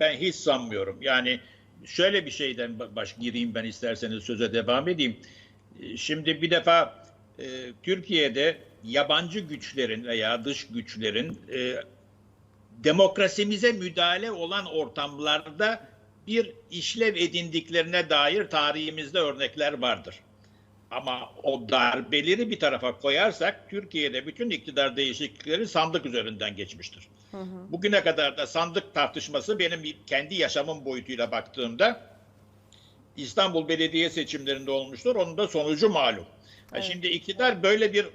Ben, hiç sanmıyorum. Yani şöyle bir şeyden ba- baş gireyim ben isterseniz söze devam edeyim. E, Şimdi bir defa e, Türkiye'de yabancı güçlerin veya dış güçlerin e, demokrasimize müdahale olan ortamlarda bir işlev edindiklerine dair tarihimizde örnekler vardır. Ama o darbeleri bir tarafa koyarsak Türkiye'de bütün iktidar değişiklikleri sandık üzerinden geçmiştir. Bugüne kadar da sandık tartışması benim kendi yaşamım boyutuyla baktığımda İstanbul Belediye seçimlerinde olmuştur. Onun da sonucu malum. Ha, Şimdi iktidar böyle bir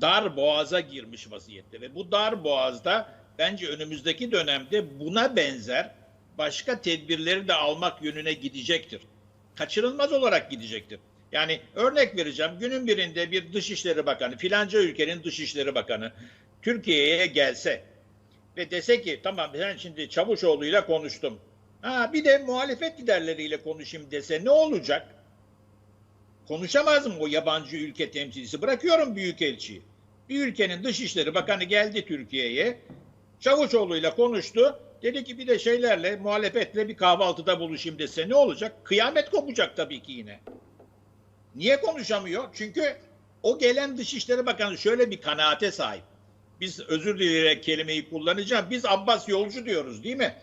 dar boğaza girmiş vaziyette ve bu dar boğazda bence önümüzdeki dönemde buna benzer başka tedbirleri de almak yönüne gidecektir. Kaçırılmaz olarak gidecektir. Yani örnek vereceğim. Günün birinde bir Dışişleri Bakanı, filanca ülkenin Dışişleri Bakanı Türkiye'ye gelse ve dese ki tamam ben şimdi Çavuşoğlu'yla konuştum. Ha, bir de muhalefet liderleriyle konuşayım dese ne olacak? Konuşamaz mı o yabancı ülke temsilcisi? Bırakıyorum büyükelçiyi. Bir ülkenin dışişleri bakanı geldi Türkiye'ye. Çavuşoğlu'yla konuştu. Dedi ki bir de şeylerle muhalefetle bir kahvaltıda buluşayım dese ne olacak? Kıyamet kopacak tabii ki yine. Niye konuşamıyor? Çünkü o gelen Dışişleri Bakanı şöyle bir kanaate sahip. Biz özür dileyerek kelimeyi kullanacağım. Biz Abbas yolcu diyoruz değil mi?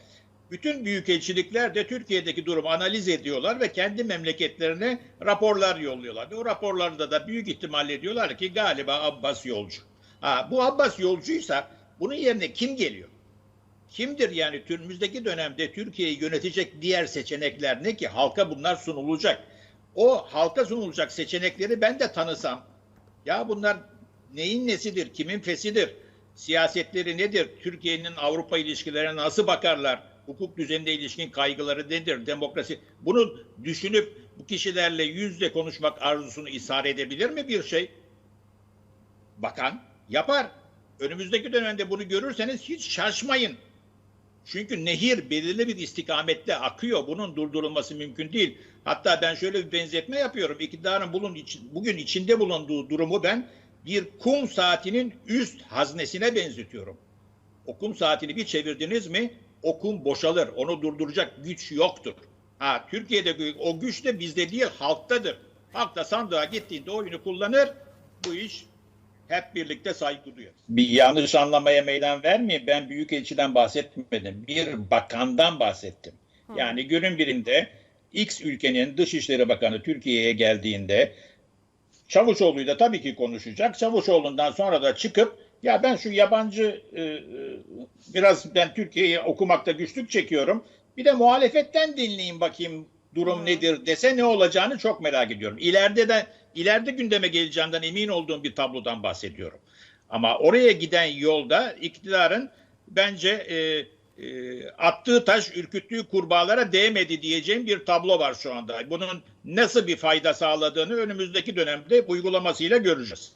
Bütün büyükelçilikler de Türkiye'deki durumu analiz ediyorlar ve kendi memleketlerine raporlar yolluyorlar. Ve o raporlarda da büyük ihtimalle diyorlar ki galiba Abbas yolcu. Ha, bu Abbas yolcuysa bunun yerine kim geliyor? Kimdir yani önümüzdeki dönemde Türkiye'yi yönetecek diğer seçenekler ne ki? Halka bunlar sunulacak. O halka sunulacak seçenekleri ben de tanısam. Ya bunlar neyin nesidir, kimin fesidir, siyasetleri nedir, Türkiye'nin Avrupa ilişkilerine nasıl bakarlar, hukuk düzenine ilişkin kaygıları nedir, demokrasi. Bunu düşünüp bu kişilerle yüzle konuşmak arzusunu ishar edebilir mi bir şey? Bakan yapar. Önümüzdeki dönemde bunu görürseniz hiç şaşmayın. Çünkü nehir belirli bir istikamette akıyor. Bunun durdurulması mümkün değil. Hatta ben şöyle bir benzetme yapıyorum. İktidarın bulun, bugün içinde bulunduğu durumu ben bir kum saatinin üst haznesine benzetiyorum. O kum saatini bir çevirdiniz mi o kum boşalır. Onu durduracak güç yoktur. Ha, Türkiye'de o güç de bizde değil halktadır. Halk da sandığa gittiğinde oyunu kullanır. Bu iş hep birlikte saygı duyuyor. Bir yanlış anlamaya meydan vermeyin. Ben büyükelçiden bahsetmedim. Bir bakandan bahsettim. Yani günün birinde X ülkenin Dışişleri Bakanı Türkiye'ye geldiğinde Çavuşoğlu'yla tabii ki konuşacak. Çavuşoğlu'ndan sonra da çıkıp ya ben şu yabancı e, e, biraz ben Türkiye'yi okumakta güçlük çekiyorum. Bir de muhalefetten dinleyin bakayım durum nedir dese ne olacağını çok merak ediyorum. İleride de ileride gündeme geleceğinden emin olduğum bir tablodan bahsediyorum. Ama oraya giden yolda iktidarın bence e, e, attığı taş ürküttüğü kurbağalara değmedi diyeceğim bir tablo var şu anda. Bunun nasıl bir fayda sağladığını önümüzdeki dönemde uygulamasıyla göreceğiz.